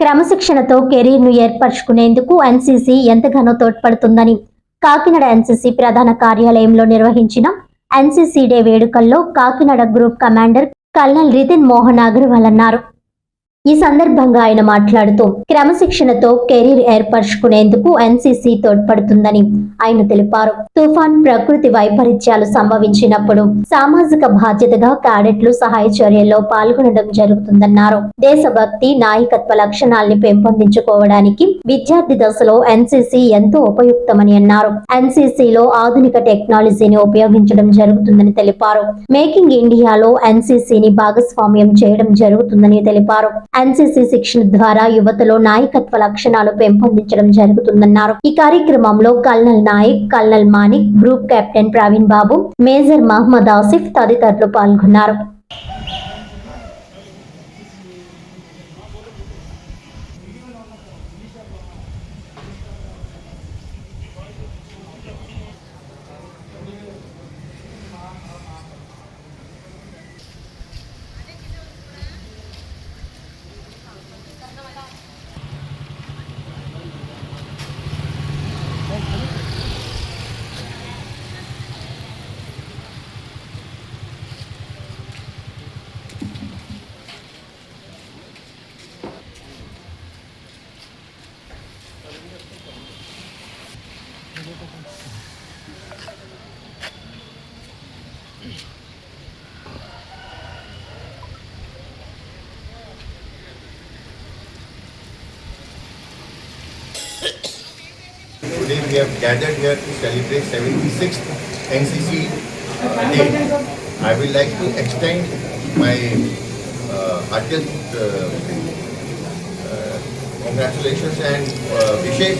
క్రమశిక్షణతో కెరీర్ను ఏర్పరచుకునేందుకు ఎన్సీసీ ఎంతగానో తోడ్పడుతుందని కాకినాడ ఎన్సీసీ ప్రధాన కార్యాలయంలో నిర్వహించిన ఎన్సీసీ డే వేడుకల్లో Kakinada group commander colonel Ritin Mohan Agarwal అన్నారు. ఈ సందర్భంగా ఆయన మాట్లాడుతూ క్రమశిక్షణతో కెరీర్ ఏర్పరచుకునేందుకు ఎన్సీసీ తోడ్పడుతుందని ఆయన తెలిపారు. తుఫాన్ ప్రకృతి వైపరీత్యాలు సంభవించినప్పుడు సామాజిక బాధ్యతగా క్యాడెట్లు సహాయ చర్యల్లో పాల్గొనడం జరుగుతుందన్నారు. దేశభక్తి నాయకత్వ లక్షణాల్ని పెంపొందించుకోవడానికి విద్యార్థి దశలో ఎన్సీసీ ఎంతో ఉపయుక్తమని అన్నారు. ఎన్సీసీలో ఆధునిక టెక్నాలజీని ఉపయోగించడం జరుగుతుందని తెలిపారు. మేకింగ్ ఇండియాలో ఎన్సీసీని భాగస్వామ్యం చేయడం జరుగుతుందని తెలిపారు. ఎన్సీసీ శిక్షణ ద్వారా యువతలో నాయకత్వ లక్షణాలు పెంపొందించడం జరుగుతుందన్నారు. ఈ కార్యక్రమంలో colonel Nayak colonel Manik group captain Praveen Babu major Mohammed Asif తదితరులు పాల్గొన్నారు. Today we have gathered here to celebrate 76th NCC Day. I would like to extend my uh, uh, congratulations and uh, wishes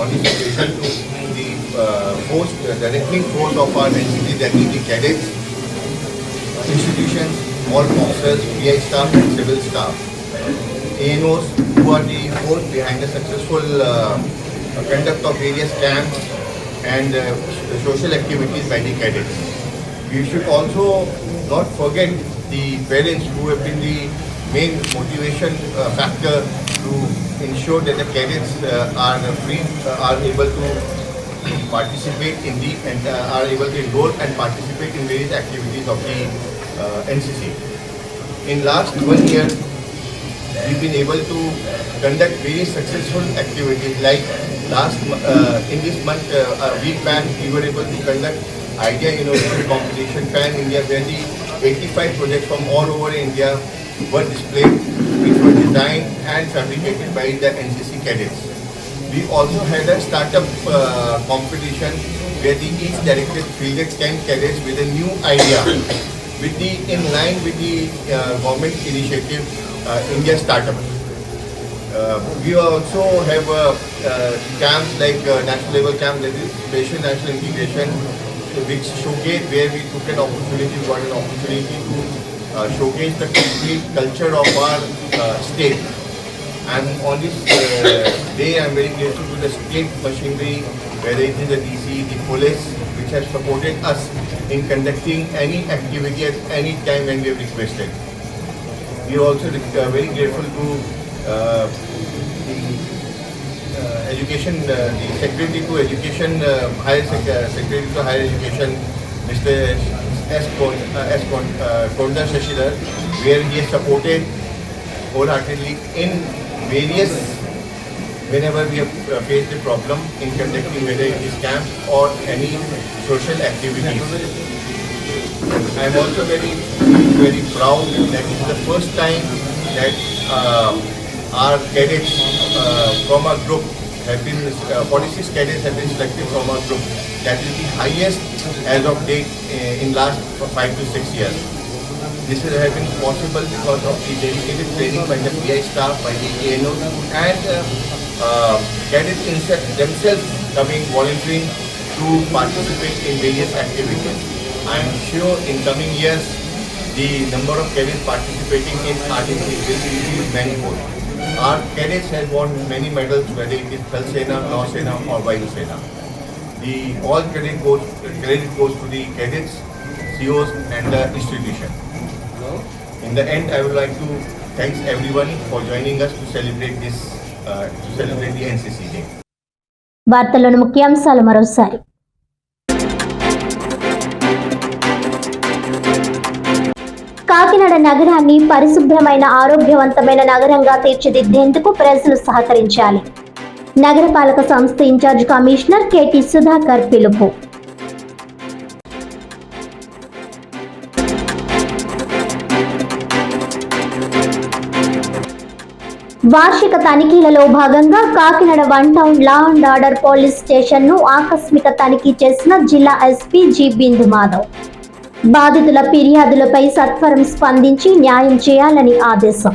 on this occasion to the uh, the directing force of our NCC, that is the cadets, institutions, all officers, PI staff and civil staff. ANOs who are the force behind the successful uh, conduct of various camps and uh, social activities by the cadets. We should also not forget the parents who have been the main motivation uh, factor to ensure that the cadets uh, are free, uh, are able to participate in the and uh, are able to enroll and participate in various activities of the NCC. In last one year, we've been able to conduct very successful activities like last uh, in this month uh, a week back we were able to conduct idea innovation competition pan india where the 85 projects from all over india were displayed which were designed and fabricated by the ncc cadets we also had a startup uh, competition where the each directed fielded 10 cadets with a new idea with the in line with the uh, government initiative uh, India Startup. Uh, we also have uh, uh, camps like uh, national level camp that is national integration which showcase where we took an opportunity, got an opportunity to showcase the complete culture of our uh, state. And on this uh, day, I'm very grateful to the state machinery, whether it is the DC, the police, which has supported us in conducting any activity at any time when we have requested. We are also uh, very grateful to uh, the uh, education, uh, the Secretary to Education, uh, Higher Sec- uh, Secretary to Higher Education, Mr. S. Kon, uh, S. Kon, uh, Konda Shashidhar, where he has supported wholeheartedly in various whenever we have uh, faced a problem in conducting whether it is camps or any social activities. I am also very, very proud that it is the first time that uh, our cadets uh, from our group have been, uh, 46 cadets have been selected from our group. That is the highest as of date uh, in last five to six years. This has been possible because of the dedicated training by the PI staff, by the ANO, and uh, uh, cadets themselves coming volunteering to participate in various activities. I am sure in coming years, the number of cadets participating in RTC will be manifold. Our cadets have won many medals, whether it is Thal Sena, Nau Sena or Vayu Sena. The all credit goes, credit goes to the cadets, COs and the institution. In the end, I would like to thank everyone for joining us to celebrate this, uh, to celebrate the NCC Day. వార్తలను ముఖ్యాంశాలు మరోసారి కాకినాడ నగరాన్ని పరిశుభ్రమైన ఆరోగ్యవంతమైన నగరంగా తీర్చిదిద్దేందుకు ప్రజలు సహకరించాలి. నగరపాలక సంస్థ ఇన్ఛార్జ్ కమిషనర్ కెటి సుధాకర్ పిలుపు. వార్షిక తనిఖీలలో భాగంగా Kakinada one town law and order police స్టేషన్ను ఆకస్మిక తనిఖీ చేసిన జిల్లా ఎస్పీ జి బిందు మాధవ్ బాధితుల ఫిర్యాదులపై సత్వరం స్పందించి న్యాయం చేయాలని ఆదేశం.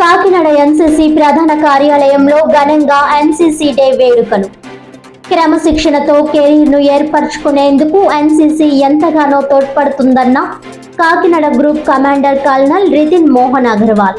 కాకినాడ ఎన్సీసీ ప్రధాన కార్యాలయంలో ఘనంగా ఎన్సీసీ డే వేడుకలు. క్రమశిక్షణతో కెరీర్ను ఏర్పరచుకునేందుకు ఎన్సీసీ ఎంతగానో తోడ్పడుతుందన్న Kakinada group commander colonel Ritin Mohan Agarwal.